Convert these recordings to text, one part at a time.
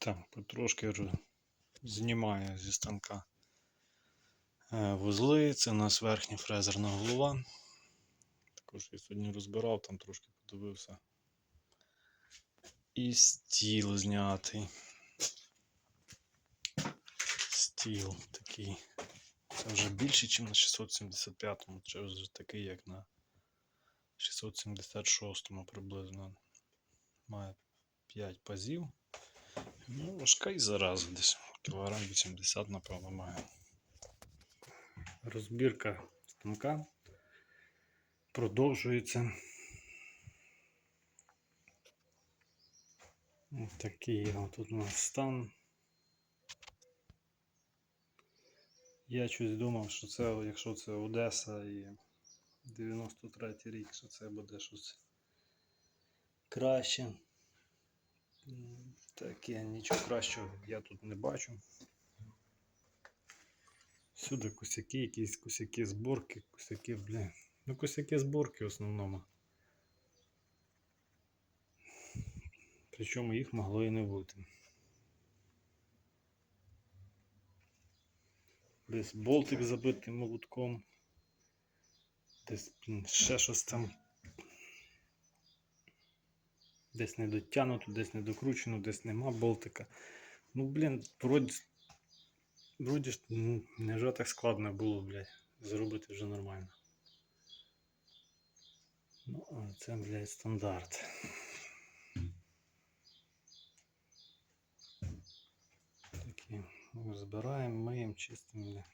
Так, потрошки знімаю зі станка е, вузли. Це у нас верхня фрезерна голова. Також я сьогодні розбирав, там трошки подивився. І стіл знятий. Стіл такий. Це вже більше, ніж на 675-му. Це вже такий, як на 676-му приблизно. Має 5 пазів. Ну, важка і зараза десь. Кілограм 80, напевно, має. Розбірка станка продовжується. Ось Такий тут у нас стан. Я щось думав, що це, якщо це Одеса і 93 рік, що це буде щось краще. М, Таке, нічого кращого я тут не бачу. Всюди косяки, якісь косяки зборки, косяки, бля. Ну, косяки зборки в основному. Причому їх могло і не бути. Десь болтик забитий молотком. Десь блін, ще щось там. Десь не дотягнуто, десь не докручено, десь нема болтика. Ну, блін, вроді, вроді ж м, невже так складно було, блядь, зробити вже нормально. Ну, а це, блядь, стандарт. Такі збираємо, миємо, чистимо. бля.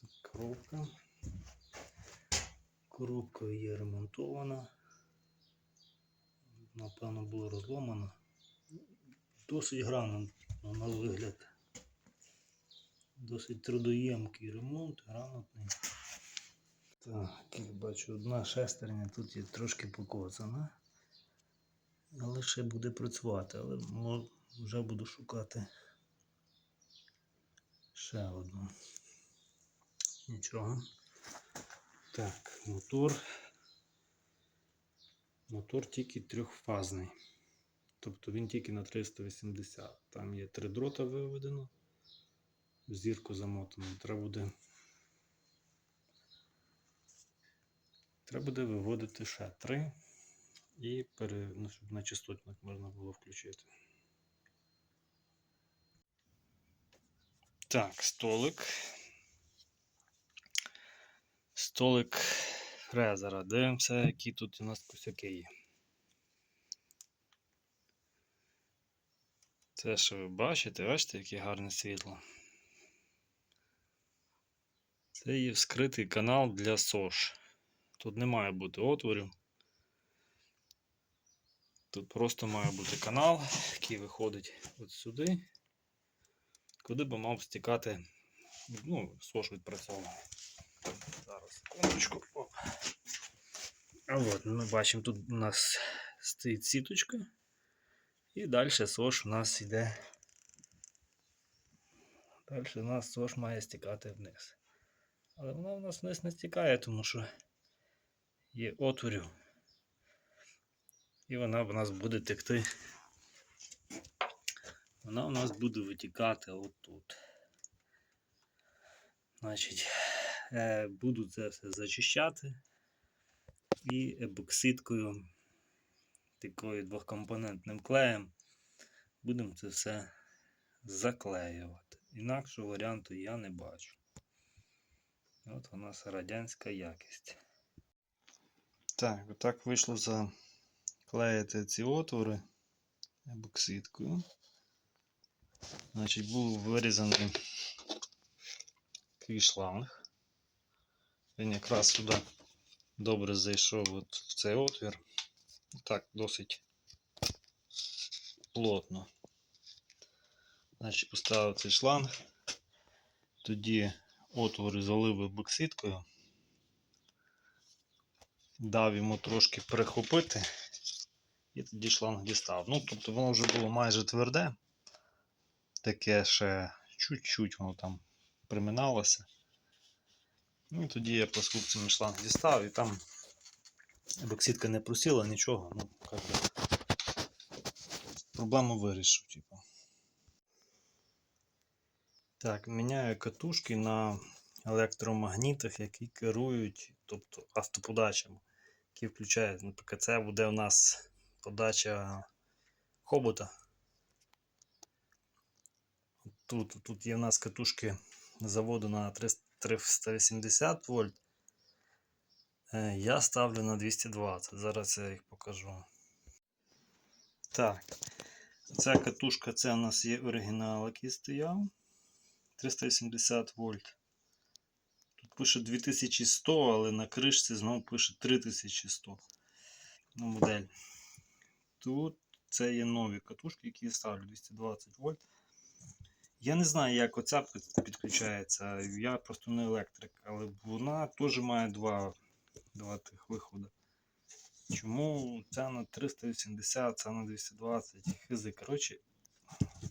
Тут коробка. Коробка є ремонтована. Напевно, було розломано. Досить грамотно на вигляд. Досить трудоємкий ремонт, грамотний. Так, як бачу, одна шестерня тут є трошки покоцана. Але ще буде працювати, але вже буду шукати ще одну. Нічого. Так, мотор. Мотор тільки трьохфазний. Тобто він тільки на 380. Там є три дрота виведено. Зірку замотано. Треба буде. Треба буде виводити ще три. І пере... ну, щоб на частотник можна було включити. Так, столик. Столик фрезера. Дивимося, які тут у нас косяки є. Це що ви бачите, бачите, яке гарне світло. Це є вскритий канал для СОЖ. Тут не має бути отворів. Тут просто має бути канал, який виходить от сюди, куди би мав стікати ну, СОЖ відпрацьований. Секундочку. Оп. От ми бачимо, тут у нас стоїть сіточка. І далі СОЖ у нас йде. Далі у нас СОЖ має стікати вниз. Але вона у нас вниз не стікає, тому що є отворів. І вона в нас буде текти. Вона у нас буде витікати отут. Значить, буду це все зачищати і ебоксидкою, такою двохкомпонентним клеєм, будемо це все заклеювати. Інакшого варіанту я не бачу. От у нас радянська якість. Так, отак вийшло заклеїти ці отвори ебоксидкою. Значить, був вирізаний такий шланг. Він якраз сюди добре зайшов от в цей отвір. Так, досить плотно. Значить, поставив цей шланг. Тоді отвори залив бокситкою. Дав йому трошки прихопити. І тоді шланг дістав. Ну, тобто воно вже було майже тверде. Таке ще чуть-чуть воно там приминалося. Ну тоді я плоскупцями шланг дістав і там бокситка не просіла нічого. Ну, как би, проблему вирішив. Типу. Так, міняю катушки на електромагнітах, які керують, тобто автоподачами, які включають. Наприклад, це буде у нас подача хобота. Тут, тут є в нас катушки заводу на 300 380 вольт. Е, Я ставлю на 220. Зараз я їх покажу. Так. Ця катушка, це у нас є оригінал, який стояв. 380 вольт. Тут пише 2100, але на кришці знову пише 3100. Ну, модель. Тут це є нові катушки, які я ставлю 220 вольт. Я не знаю, як оця підключається. Я просто не електрик, але вона теж має два, два тих виходи. Чому ця на 380, ця на 220 хизи. Коротше,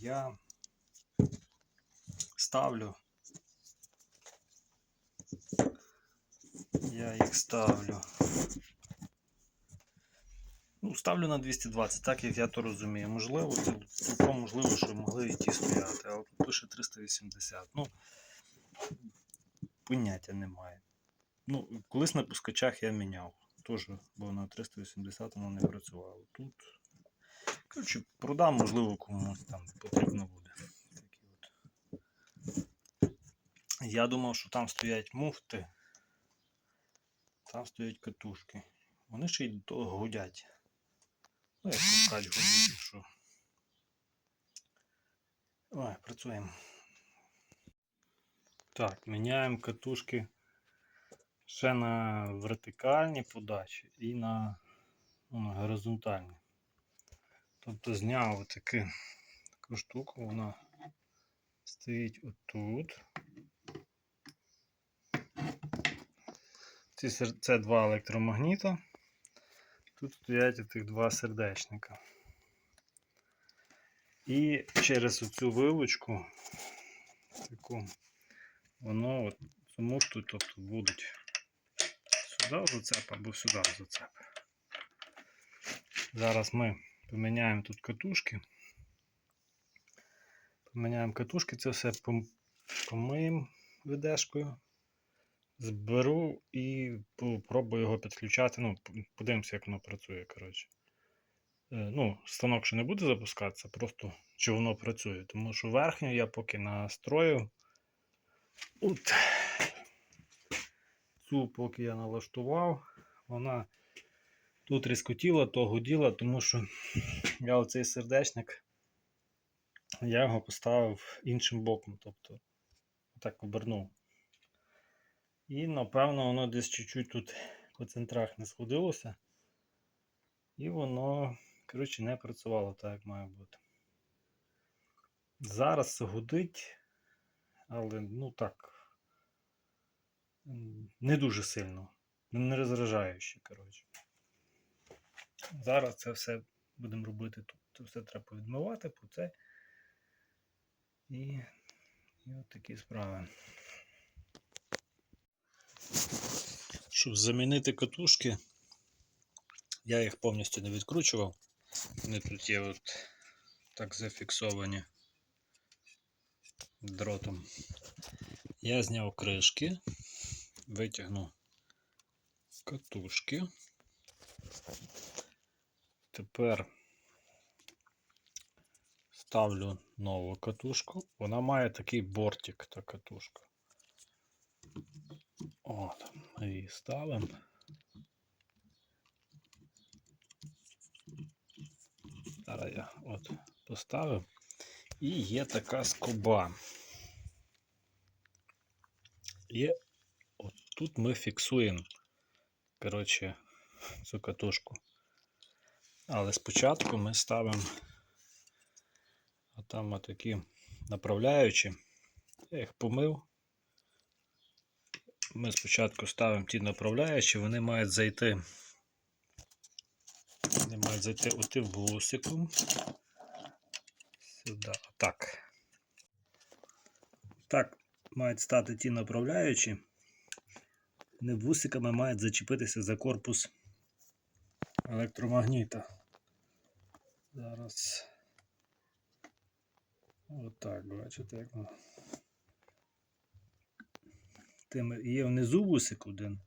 я ставлю. Я їх ставлю. Ставлю на 220, так як я то розумію. Можливо, цілком можливо, що могли і ті стояти, але тут пише 380. Ну, поняття немає. Ну, колись на пускачах я міняв. Теж, бо на 380 воно не працювало. Тут. Коротше, продам, можливо, комусь там потрібно буде. Такі от. Я думав, що там стоять муфти. Там стоять катушки. Вони ще й до того гудять. Ну, як пускач гудить, якщо. Ой, працюємо. Так, міняємо катушки ще на вертикальні подачі і на, ну, на горизонтальні. Тобто зняв таки, таку штуку, вона стоїть отут. Це два електромагніта. Тут стоять тих два сердечника. І через оцю вилочку таку, воно от, цю муфту, тобто будуть сюди зацеп або сюди зацеп. Зараз ми поміняємо тут катушки. Поміняємо катушки, це все помиємо видешкою. Зберу і попробую його підключати. Ну, подивимося, як воно працює. коротше. Е, Ну, станок ще не буде запускатися, просто чи воно працює. Тому що верхню я поки настрою. От. Цю поки я налаштував, вона тут різкотіла, то гуділа, тому що я оцей сердечник я його поставив іншим боком, тобто так обернув. І, напевно, воно десь чуть-чуть тут по центрах не сходилося. І воно, коротше, не працювало так, як має бути. Зараз гудить, але ну так. Не дуже сильно. Не розражаюче, коротше. Зараз це все будемо робити тут. Це все треба відмивати по це. І, і от такі справи. Щоб замінити катушки, я їх повністю не відкручував. Вони тут є от так зафіксовані дротом. Я зняв кришки, витягнув катушки. Тепер ставлю нову катушку. Вона має такий бортик, та катушка. От, її ставимо. Зараз я от поставив. І є така скоба. І от тут ми фіксуємо, коротше, цю катушку. Але спочатку ми ставимо там отакі направляючі. Я їх помив. Ми спочатку ставимо ті направляючі, вони мають зайти. Вони мають зайти отим вусиком. Сюди. Так. Так, мають стати ті направляючі. Вони вусиками мають зачепитися за корпус електромагніта. Зараз Отак, бачите, як воно. Тим є внизу вусик один.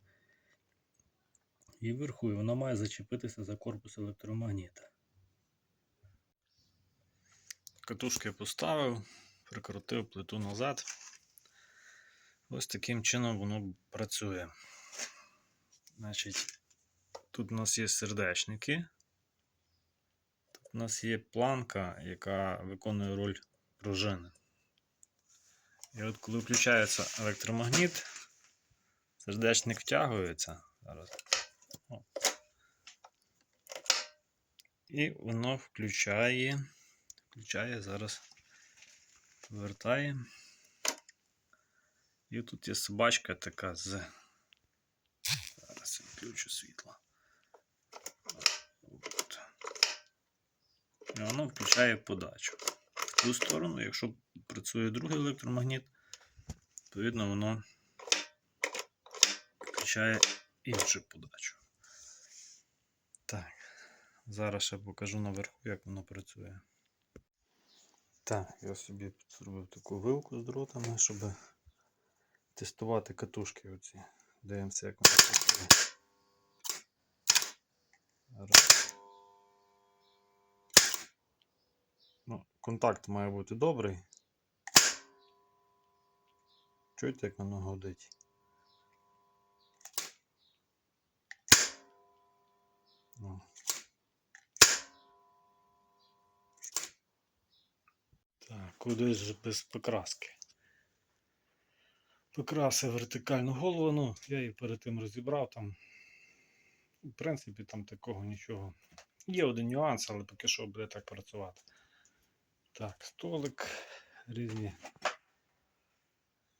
І вверху, і вона має зачепитися за корпус електромагніта. Катушки поставив, прикрутив плиту назад. Ось таким чином воно працює. Значить, тут у нас є сердечники. Тут у нас є планка, яка виконує роль пружини. І от коли включається електромагніт, сердечник втягується. Зараз. О. І воно включає. Включає зараз. Повертає. І тут є собачка така з. Зараз я включу світло. От. І воно включає подачу. В ту сторону, якщо працює другий електромагніт, відповідно воно включає іншу подачу. Так, зараз ще покажу наверху, як воно працює. Так, я собі зробив таку вилку з дротами, щоб тестувати катушки оці. Дивимося, як воно працює. Ну, контакт має бути добрий. Чуєте, як воно годить? О. Так, кудись без покраски. Покрасив вертикальну голову, ну, я її перед тим розібрав там. В принципі, там такого нічого. Є один нюанс, але поки що буде так працювати. Так, столик, різні,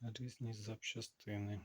різні запчастини.